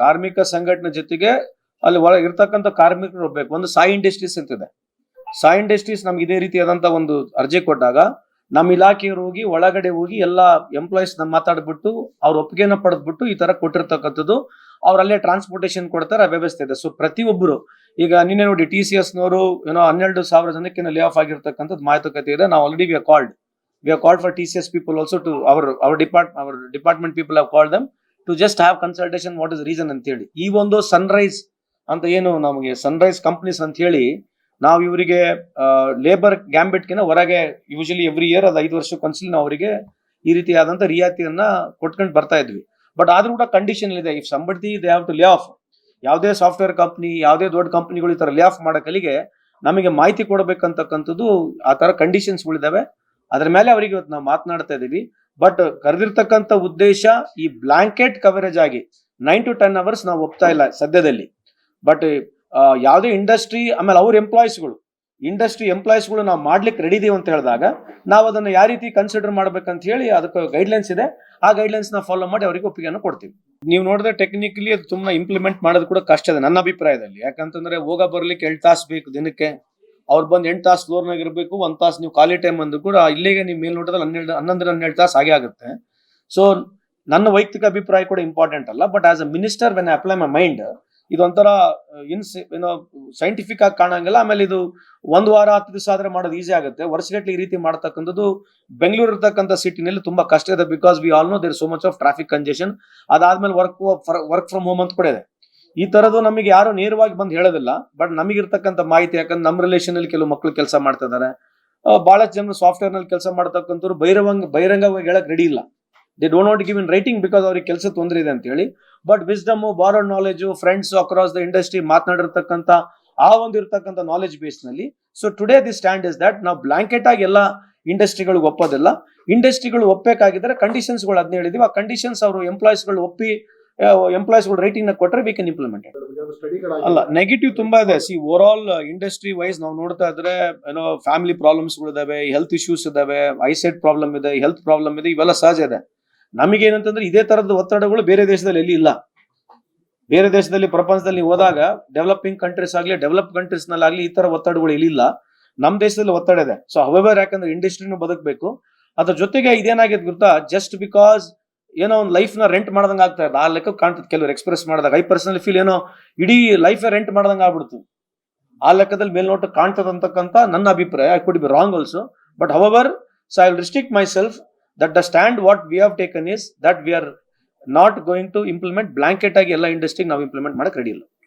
ಕಾರ್ಮಿಕ ಸಂಘಟನೆ ಜೊತೆಗೆ ಅಲ್ಲಿ ಒಳಗೆ ಇರ್ತಕ್ಕಂಥ ಕಾರ್ಮಿಕರು ಬೇಕು. ಒಂದು ಸಾಯಿ ಇಂಡಸ್ಟ್ರೀಸ್ ಅಂತಿದೆ. ಸಾಯಿ ಇಂಡಸ್ಟ್ರೀಸ್ ನಮ್ಗೆ ಇದೇ ರೀತಿಯಾದಂತ ಒಂದು ಅರ್ಜಿ ಕೊಟ್ಟಾಗ ನಮ್ಮ ಇಲಾಖೆಯವರು ಹೋಗಿ ಒಳಗಡೆ ಹೋಗಿ ಎಲ್ಲ ಎಂಪ್ಲಾಯೀಸ್ನ ಮಾತಾಡ್ಬಿಟ್ಟು ಅವ್ರ ಒಪ್ಪಿಗೆನ ಪಡೆದ್ಬಿಟ್ಟು ಈ ತರ ಕೊಟ್ಟಿರ್ತಕ್ಕಂಥದ್ದು ಅವ್ರಲ್ಲೇ ಟ್ರಾನ್ಸ್ಪೋರ್ಟೇಷನ್ ಕೊಡ್ತಾರೆ ವ್ಯವಸ್ಥೆ ಇದೆ. ಸೊ ಪ್ರತಿಯೊಬ್ಬರು, ಈಗ ನಿನ್ನೆ ನೋಡಿ ಟಿ ಸಿ ಎಸ್ ನವರು ಏನೋ ಹನ್ನೆರಡು ಸಾವಿರ ಜನಕ್ಕೆ ಲೇ ಆಫ್ ಆಗಿರ್ತಕ್ಕಂಥದ್ದು ಮಾತುಕತೆ ಇದೆ. ನಾವು already we called we called for T C S people also to our our depart our department people have called them to just have consultation what is reason ಅಂತ ಹೇಳಿ ಈ ಒಂದು ಸನ್ರೈಸ್ ಅಂತ ಏನು ನಮಗೆ ಸನ್ರೈಸ್ ಕಂಪ್ನೀಸ್ ಅಂತ ಹೇಳಿ ನಾವು ಇವರಿಗೆ ಲೇಬರ್ ಗ್ಯಾಂಬಿಟ್ಗಿನ ಹೊರಗೆ ಯೂಶಲಿ ಎವ್ರಿ ಇಯರ್ ಅದು ಐದು ವರ್ಷ ಒಂದ್ಸಲಿ ನಾವು ಅವರಿಗೆ ಈ ರೀತಿಯಾದಂತ ರಿಯಾಯಿತಿಯನ್ನ ಕೊಟ್ಕೊಂಡು ಬರ್ತಾ ಇದ್ವಿ. ಬಟ್ ಆದ್ರೂ ಕೂಡ ಕಂಡೀಷನ್ ಇದೆ. If somebody they have to lay off ಯಾವುದೇ ಸಾಫ್ಟ್ವೇರ್ ಕಂಪ್ನಿ ಯಾವುದೇ ದೊಡ್ಡ ಕಂಪ್ನಿಗಳು ಈ ಥರ ಲೇ ಆಫ್ ಮಾಡಕಲಿಗೆ ನಮಗೆ ಮಾಹಿತಿ ಕೊಡಬೇಕಂತಕ್ಕಂಥದ್ದು ಆ ತರ ಕಂಡೀಷನ್ಸ್ಗಳಿದ್ದಾವೆ ಅದ್ರ ಮೇಲೆ ಅವರಿಗೆ ಇವತ್ತು ನಾವು ಮಾತನಾಡ್ತಾ ಇದೀವಿ. ಬಟ್ ಕರೆದಿರ್ತಕ್ಕಂಥ ಉದ್ದೇಶ ಈ ಬ್ಲಾಂಕೆಟ್ ಕವರೇಜ್ ಆಗಿ ನೈನ್ ಟು ಟೆನ್ ಅವರ್ಸ್ ನಾವು ಒಪ್ತಾ ಇಲ್ಲ ಸದ್ಯದಲ್ಲಿ. ಬಟ್ ಯಾವುದೇ ಇಂಡಸ್ಟ್ರಿ ಆಮೇಲೆ ಅವ್ರ ಎಂಪ್ಲಾಯೀಸ್ಗಳು ಇಂಡಸ್ಟ್ರಿ ಎಂಪ್ಲಾಯೀಸ್ಗಳು ನಾವು ಮಾಡ್ಲಿಕ್ಕೆ ರೆಡಿ ಇದೀವಿ ಅಂತ ಹೇಳಿದಾಗ ನಾವು ಅದನ್ನು ಯಾವ ರೀತಿ ಕನ್ಸಿಡರ್ ಮಾಡ್ಬೇಕಂತ ಹೇಳಿ ಅದಕ್ಕೆ ಗೈಡ್ಲೈನ್ಸ್ ಇದೆ. ಆ ಗೈಡ್ಲೈನ್ಸ್ನ ಫಾಲೋ ಮಾಡಿ ಅವರಿಗೆ ಒಪ್ಪಿಗೆಯನ್ನು ಕೊಡ್ತೀವಿ. ನೀವು ನೋಡಿದ್ರೆ ಟೆಕ್ನಿಕಲಿ ಅದು ತುಂಬಾ ಇಂಪ್ಲಿಮೆಂಟ್ ಮಾಡೋದು ಕೂಡ ಕಷ್ಟ ಇದೆ ನನ್ನ ಅಭಿಪ್ರಾಯದಲ್ಲಿ. ಯಾಕಂತಂದ್ರೆ ಹೋಗ ಬರ್ಲಿಕ್ಕೆ ಎಂಟು ತಾಸು ಬೇಕು ದಿನಕ್ಕೆ. ಅವ್ರು ಬಂದು ಎಂಟು ತಾಸು ಫ್ಲೋರ್ನಾಗ ಇರಬೇಕು, ಒಂದ್ ತಾಸು ನೀವು ಖಾಲಿ ಟೈಮ್ ಅಂದ್ರೆ ಕೂಡ ಇಲ್ಲಿಗೆ ನೀವು ಮೇಲ್ನೋಟದಲ್ಲಿ ಹನ್ನೆರಡು ಹನ್ನೊಂದರ ಹನ್ನೆರಡು ತಾಸು ಹಾಗೆ ಆಗುತ್ತೆ. ಸೊ ನನ್ನ ವೈಯಕ್ತಿಕ ಅಭಿಪ್ರಾಯ ಕೂಡ ಇಂಪಾರ್ಟೆಂಟ್ ಅಲ್ಲ but as a minister when apply my mind ಇದೊಂಥರ ಇನ್ಸ್ ಏನೋ ಸೈಂಟಿಫಿಕ್ ಆಗಿ ಕಾಣಂಗಿಲ್ಲ, ಆಮೇಲೆ ಇದು ಒಂದು ವಾರ, ಹತ್ತು ದಿವಸ ಆದ್ರೆ ಮಾಡೋದು ಈಸಿ ಆಗುತ್ತೆ. ವರ್ಷಗಟ್ಟಲೆ ಈ ರೀತಿ ಮಾಡ್ತಕ್ಕಂಥದ್ದು ಬೆಂಗಳೂರು ಇರ್ತಕ್ಕಂಥ ಸಿಟಿನಲ್ಲಿ ತುಂಬಾ ಕಷ್ಟ ಇದೆ because we all know there so much of traffic congestion ಅದಾದ್ಮೇಲೆ ವರ್ಕ್ ವರ್ಕ್ ಫ್ರಮ್ ಹೋಮ್ ಅಂತ ಕೂಡ ಇದೆ. ಈ ತರದ್ದು ನಮಗೆ ಯಾರು ನೇರವಾಗಿ ಬಂದು ಹೇಳೋದಿಲ್ಲ ಬಟ್ ನಮಗಿರ್ತಕ್ಕಂಥ ಮಾಹಿತಿ ಯಾಕಂದ್ರೆ ನಮ್ಮ ರಿಲೇಷನ್ ಅಲ್ಲಿ ಕೆಲವು ಮಕ್ಕಳು ಕೆಲಸ ಮಾಡ್ತಾ ಇದಾರೆ. ಆ, ಬಹಳಷ್ಟು ಜನರು ಸಾಫ್ಟ್ವೇರ್ನಲ್ಲಿ ಕೆಲಸ ಮಾಡ್ತಕ್ಕಂಥವ್ರು ಬಹಿರಂಗ ಬಹಿರಂಗವಾಗಿ ಹೇಳಕ್ ರೆಡಿ ಇಲ್ಲ. They don't not give in writing because ಅವ್ರಿಗೆ ಕೆಲಸ ತೊಂದರೆ ಇದೆ ಅಂತ ಹೇಳಿ but wisdom borrowed knowledge friends across the industry ಮಾತನಾಡಿರ್ತಕ್ಕಂಥ ಆ ಒಂದು ಇರ್ತಕ್ಕಂಥ knowledge ಬೇಸ್ನಲ್ಲಿ. So today the stand is that ನಾವು ಬ್ಲಾಂಕೆಟ್ ಆಗಿ ಎಲ್ಲ ಇಂಡಸ್ಟ್ರಿಗಳಿಗೆ ಒಪ್ಪೋದಿಲ್ಲ. ಇಂಡಸ್ಟ್ರಿಗಳು ಒಪ್ಪಬೇಕಾಗಿದ್ರೆ ಕಂಡೀಷನ್ಸ್ಗಳು ಅದನ್ನ ಹೇಳಿದೀವಿ. ಆ ಕಂಡೀಷನ್ಸ್ ಅವರು ಎಂಪ್ಲಾಯೀಸ್ಗಳು ಒಪ್ಪಿ ಎಂಪ್ಲಾಯೀಸ್ಗಳು ರೇಟಿಂಗ್ನ ಕೊಟ್ಟರೆ ವಿ ಇಂಪ್ಲಿಮೆಂಟ್ ಅಲ್ಲ ನೆಗೆಟಿವ್ ತುಂಬಾ ಇದೆ. See over all industry wise ನಾವು ನೋಡ್ತಾ ಇದ್ರೆ ಏನೋ ಫ್ಯಾಮಿಲಿ ಪ್ರಾಬ್ಲಮ್ಸ್ ಇದಾವೆ ಹೆಲ್ತ್ ಇಶ್ಯೂಸ್ ಇದಾವೆ ಐಸೈಟ್ ಪ್ರಾಬ್ಲಮ್ ಇದೆ ಹೆಲ್ತ್ ಪ್ರಾಬ್ಲಮ್ ಇದೆ, ಇವೆಲ್ಲ ಸಹಜ ಇದೆ. ನಮಗೇನಂತಂದ್ರೆ ಇದೇ ತರದ ಒತ್ತಡಗಳು ಬೇರೆ ದೇಶದಲ್ಲಿ ಎಲ್ಲಿ ಇಲ್ಲ. ಬೇರೆ ದೇಶದಲ್ಲಿ, ಪ್ರಪಂಚದಲ್ಲಿ ಹೋದಾಗ ಡೆವಲಪಿಂಗ್ ಕಂಟ್ರೀಸ್ ಆಗಲಿ ಡೆವಲಪ್ ಕಂಟ್ರೀಸ್ನಲ್ಲಿ ಈ ತರ ಒತ್ತಡಗಳು ಇಲ್ಲಿಲ್ಲ ನಮ್ಮ ದೇಶದಲ್ಲಿ ಒತ್ತಡ ಇದೆ. ಸೊ ಹವೆವರ್ ಯಾಕಂದ್ರೆ ಇಂಡಸ್ಟ್ರಿನೂ ಬದುಕಬೇಕು. ಅದ್ರ ಜೊತೆಗೆ ಇದೇನಾಗಿದೆ ಗೊತ್ತಾ? ಜಸ್ಟ್ ಬಿಕಾಸ್ ಏನೋ ಒಂದು ಲೈಫ್ನ ರೆಂಟ್ ಮಾಡ್ದಂಗೆ ಆಗ್ತಾ ಇದೆ ಆ ಲೆಕ್ಕ ಕಾಣ್ತದೆ ಕೆಲವರು ಎಕ್ಸ್ಪ್ರೆಸ್ ಮಾಡಿದಾಗ. ಐ ಪರ್ಸನಲ್ ಫೀಲ್ ಏನೋ ಇಡೀ ಲೈಫ್ ರೆಂಟ್ ಮಾಡ್ದಂಗೆ ಆಗ್ಬಿಡ್ತು. ಆ ಲೆಕ್ಕದಲ್ಲಿ ಮೇಲ್ನೋಟ ಕಾಣ್ತದ ಅಂತಕ್ಕಂತ ನನ್ನ ಅಭಿಪ್ರಾಯ. I could be wrong also but however so I will restrict myself that the stand what we have taken is that we are not going to implement blanket ಆಗಿ ಎಲ್ಲ ಇಂಡಸ್ಟ್ರಿ ನಾವು ಇಂಪ್ಲಿಮೆಂಟ್ ಮಾಡಕ್ ರೆಡಿ ಇಲ್ಲ.